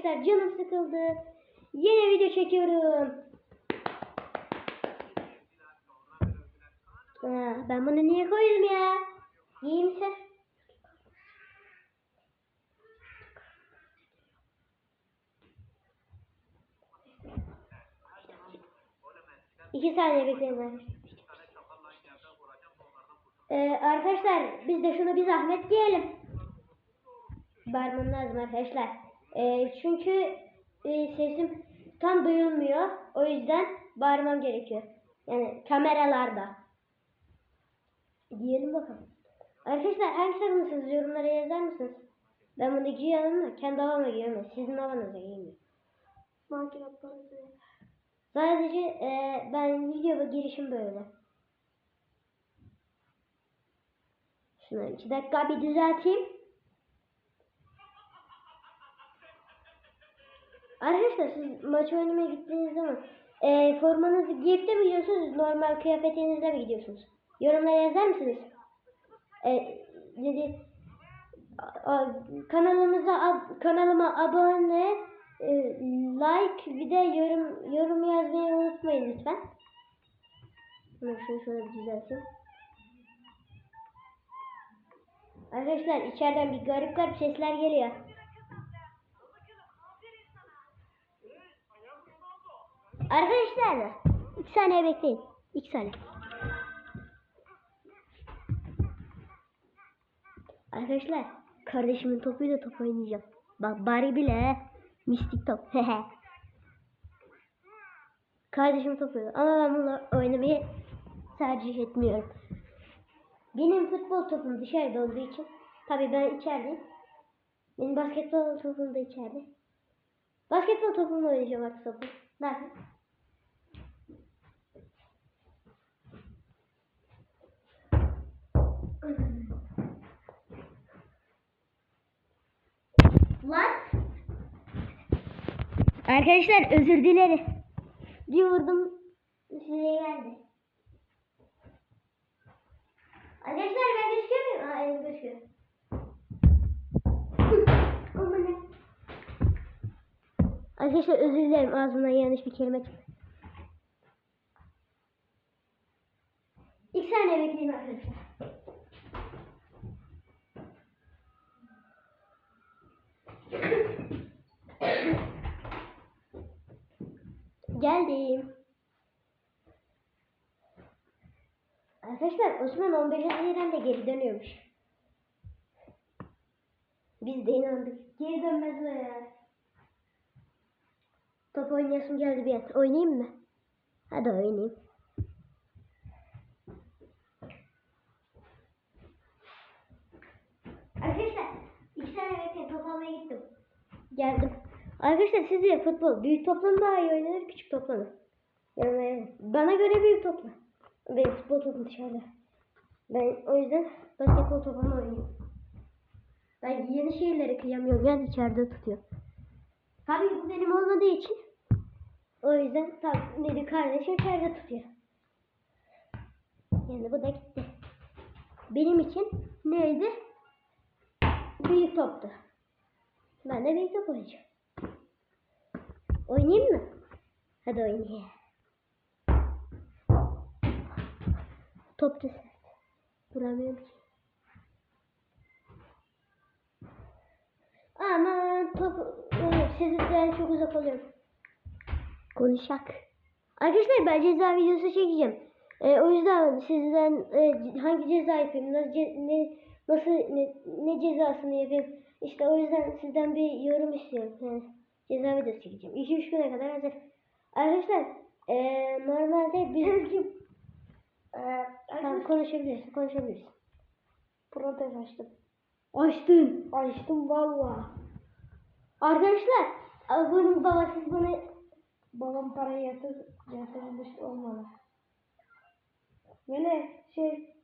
arkadaşlar canım sıkıldı. Yine video çekiyorum. Aa, ben bunu niye koydum ya? İyiyimse. İki saniye bekleyin. Ee, arkadaşlar biz de şunu bir zahmet giyelim. Bağırmam lazım arkadaşlar. Ee, çünkü e, sesim tam duyulmuyor. O yüzden bağırmam gerekiyor. Yani kameralarda. Diyelim bakalım. Arkadaşlar hangi takımsınız yorumlara yazar mısınız? Ben bunu giyiyorum da kendi havama giyiyorum. da Sizin havanıza giymiyorum. Sadece e, ben videoda girişim böyle. Şunu iki dakika bir düzelteyim. Arkadaşlar siz maç oynamaya gittiğiniz zaman e, formanızı giyip de mi gidiyorsunuz? Normal kıyafetinizle mi gidiyorsunuz? Yorumlara yazar mısınız? E, dedi, a- a- kanalımıza ab- kanalıma abone e, like bir de yorum yorum yazmayı unutmayın lütfen. Hemen şunu şöyle bir düzelteyim. Arkadaşlar içeriden bir garip garip sesler geliyor. Arkadaşlar 2 saniye bekleyin. 2 saniye. Arkadaşlar kardeşimin topuyla top oynayacağım. Bak bari bile mistik top. Kardeşim topu ama ben bunu oynamayı tercih etmiyorum. Benim futbol topum dışarıda olduğu için tabii ben içerideyim. Benim basketbol topum da içeride. Basketbol topumla oynayacağım artık topu. Lan! Arkadaşlar özür dilerim. Bir vurdum size geldi. Arkadaşlar ben gözüküyor muyum? Aa elim gözüküyor. Arkadaşlar özür dilerim ağzımdan yanlış bir kelime çıktı. İki saniye bekleyin arkadaşlar. Geldim. Arkadaşlar Osman 11 Haziran'da geri dönüyormuş. Biz de inandık. Geri dönmez o ya. Top oynayasım geldi bir an. Oynayayım mı? Hadi oynayayım. Arkadaşlar iki tane bekleyin top almaya gittim. Geldim. Arkadaşlar sizce futbol büyük topla mı daha iyi oynanır küçük topla? Yani bana göre büyük topla. Benim futbol topum dışarıda. Ben o yüzden basketbol topunu oynuyorum. Ben yeni şeyleri kıyamıyorum yani içeride tutuyor. Tabii bu benim olmadığı için o yüzden tabii dedi kardeşim içeride tutuyor. Yani bu da gitti. Benim için neydi? Büyük toptu. Ben de büyük top oynayacağım. Oynayayım mı? Hadi oynayayım. Top da sert. Vuramıyorum ki. Aman top evet, sizden çok uzak oluyorum. Konuşak. Arkadaşlar ben ceza videosu çekeceğim. Ee, o yüzden sizden e, hangi ceza yapayım, nasıl, ce- ne, nasıl ne, ne cezasını yapayım. İşte o yüzden sizden bir yorum istiyorum. Yani ceza videosu çekeceğim. 2-3 güne kadar hazır. Arkadaşlar e, normalde bizim ee, tamam konuşabilirsin, konuşabilirsin. Protez açtım. Açtın. Açtım valla. Arkadaşlar, bunun babası bana Babam parayı yatır, yatırmış olmalı. Böyle şey,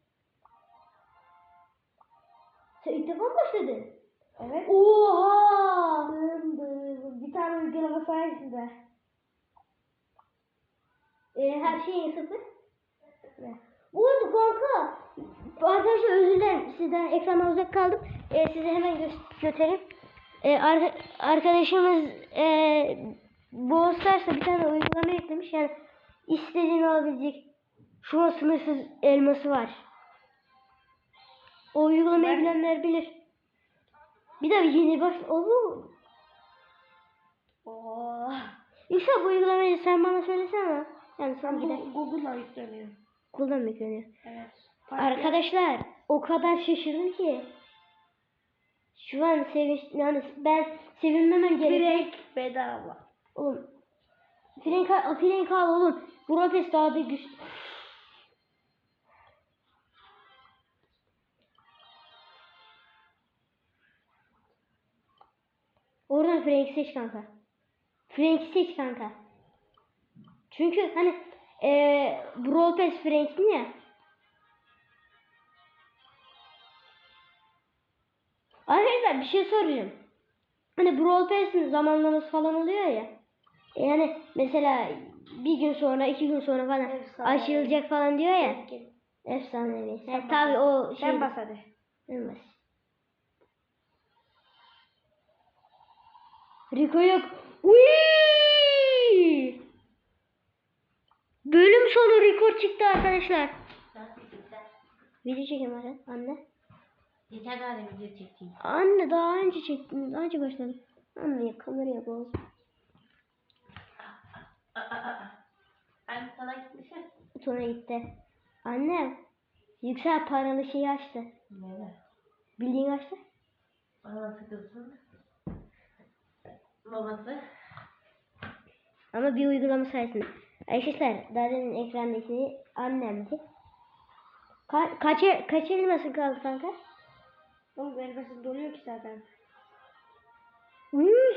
sen ilk defa mı başladın? evet. Oha! Dım dım. Tane uygulama sayesinde. Ee, her şeyin sıfır. Bu arada kanka, arkadaşlar özür dilerim sizden ekrana uzak kaldım. Ee, size hemen gö- göstereyim. e, ar- arkadaşımız e, Brawl Stars'ta bir tane uygulama eklemiş. Yani istediğini alabilecek şu an sınırsız elması var. O uygulamayı Ben- bilenler bilir. Bir de yeni baş... Oo. Oo. Bu uygulamayı sen bana söylesene. Yani sen. Bu Google'la yükleniyor. Kuldan mı yükleniyor? Evet. Arkadaşlar o kadar şaşırdım ki. Şu an sevinç yani ben sevinmemem gerek. Direkt bedava. Oğlum. Frenk al, frenk al oğlum. Budapest daha da güçlü. Oradan Frank'i seç kanka. Frank'i seç kanka. Çünkü hani eee Brawl Pass Frank'in ya. Arkadaşlar bir şey soracağım. Hani Brawl Pass'in zamanlaması falan oluyor ya. E Yani mesela bir gün sonra, iki gün sonra falan Efsane. açılacak falan diyor ya. Efsanevi. Sen Ha, tabii o şey. Sen bas hadi. Ben bas. Rico yok. Uy! Bölüm sonu rekor çıktı arkadaşlar. Video çekeyim hadi anne. Geçen tane video çektim. Anne daha önce çektim. Daha önce başladım. Anne kameraya boz. Ben sana gitmişim. Sonra gitti. Anne yüksel paralı şeyi açtı. Neden? Bildiğin açtı. Bana sıkılsın. Babası. Ama bir uygulama sayesinde. Arkadaşlar daha demin ekrandaki annemdi. Ka kaç, kaç elması kaldı kanka? Oğlum elbise doluyor ki zaten. Üf.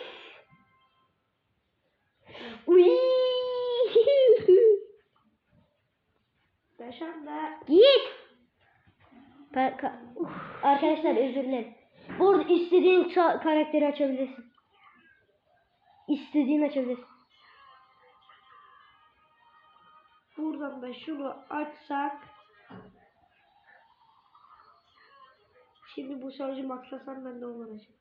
Uy. Ben şu anda Git. Ka- Uf. Arkadaşlar özür dilerim. Bu arada istediğin karakteri açabilirsin. İstediğin açabilirsin. buradan da şunu açsak. Şimdi bu sonucu maksasam ben de olacak.